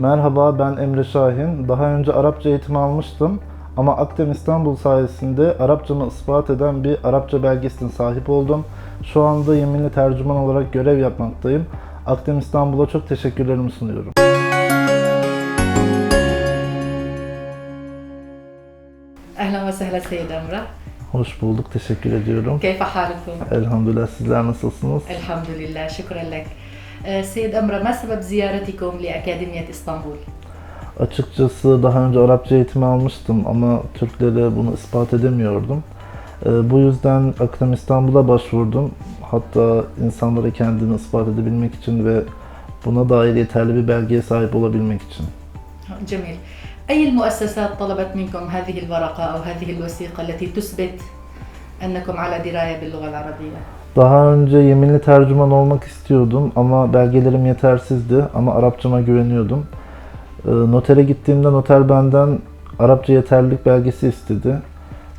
Merhaba ben Emre Şahin. Daha önce Arapça eğitim almıştım ama Akdem İstanbul sayesinde Arapçamı ispat eden bir Arapça belgesine sahip oldum. Şu anda yeminli tercüman olarak görev yapmaktayım. Akdem İstanbul'a çok teşekkürlerimi sunuyorum. Ehlen ve sehle Seyyid Hoş bulduk, teşekkür ediyorum. Keyfe halukum? Elhamdülillah, sizler nasılsınız? Elhamdülillah, şükür شكرا لك آه، سيد أمرة ما سبب زيارتكم لأكاديمية إسطنبول؟ Açıkçası daha önce Arapça eğitimi almıştım ama Türklere bunu ispat edemiyordum. Ee, Bu yüzden Akademi İstanbul'a başvurdum. Hatta insanlara kendini ispat edebilmek için ve buna dair yeterli bir belgeye sahip olabilmek için. جميل أي المؤسسات طلبت منكم هذه الورقة أو هذه الوثيقة التي تثبت أنكم على دراية باللغة العربية؟ Daha önce yeminli tercüman olmak istiyordum ama belgelerim yetersizdi ama Arapçama güveniyordum. Ee, Notere gittiğimde noter benden Arapça yeterlilik belgesi istedi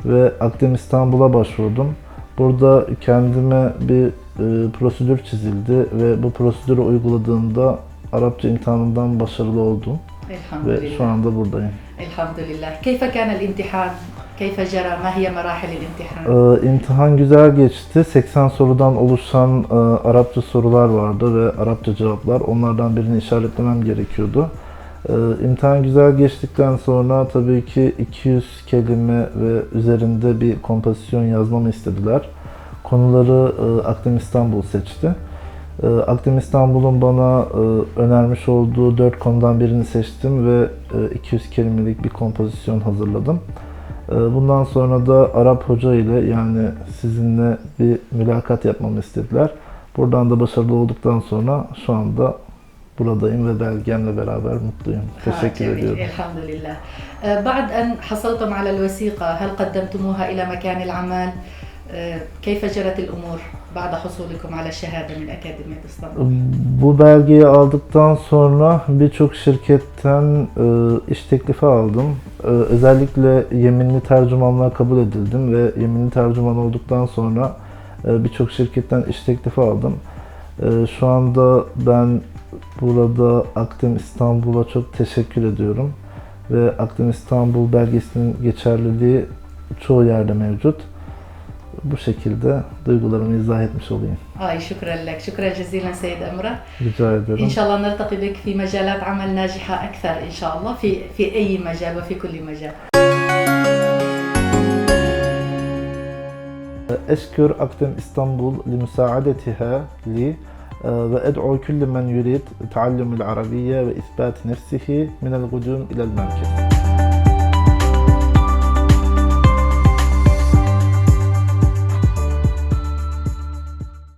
ve Akdem İstanbul'a başvurdum. Burada kendime bir e, prosedür çizildi ve bu prosedürü uyguladığımda Arapça imtihanından başarılı oldum الحمد ve şu لله anda buradayım. الحمد لله كيف كان الامتحان؟ Keyfe cera? Ma hiye imtihan? Ee, güzel geçti. 80 sorudan oluşan e, Arapça sorular vardı ve Arapça cevaplar. Onlardan birini işaretlemem gerekiyordu. Ee, imtihan güzel geçtikten sonra tabii ki 200 kelime ve üzerinde bir kompozisyon yazmamı istediler. Konuları e, Akdem İstanbul seçti. Ee, e, Akdem İstanbul'un bana e, önermiş olduğu dört konudan birini seçtim ve e, 200 kelimelik bir kompozisyon hazırladım. Ee, Bundan sonra da Arap hoca ile yani sizinle bir mülakat yapmamı istediler. Buradan da başarılı olduktan sonra şu anda buradayım ve belgemle beraber mutluyum. ها، Teşekkür جميل. ediyorum. الحمد لله آه، بعد أن حصلتم على الوثيقة هل قدمتموها إلى مكان العمل؟ آه، كيف جرت الأمور بعد حصولكم على الشهادة من أكاديمية إسطنبول؟ Bu belgeyi aldıktan sonra birçok şirketten e, iş teklifi aldım. E, özellikle yeminli tercümanlığa kabul edildim ve yeminli tercüman olduktan sonra e, birçok şirketten iş teklifi aldım. E, şu anda ben burada Akdem İstanbul'a çok teşekkür ediyorum. Ve Akdem İstanbul belgesinin geçerliliği çoğu yerde mevcut. Bu şekilde duygularımı izah etmiş olayım. آي شكرا لك شكرا جزيلا سيد أمرة Rica ederim. إن شاء الله نلتقي بك في مجالات عمل ناجحة أكثر إن شاء الله في في أي مجال وفي كل مجال أشكر أقدم اسطنبول لمساعدتها لي وأدعو كل من يريد تعلم العربية وإثبات نفسه من القدوم إلى المركز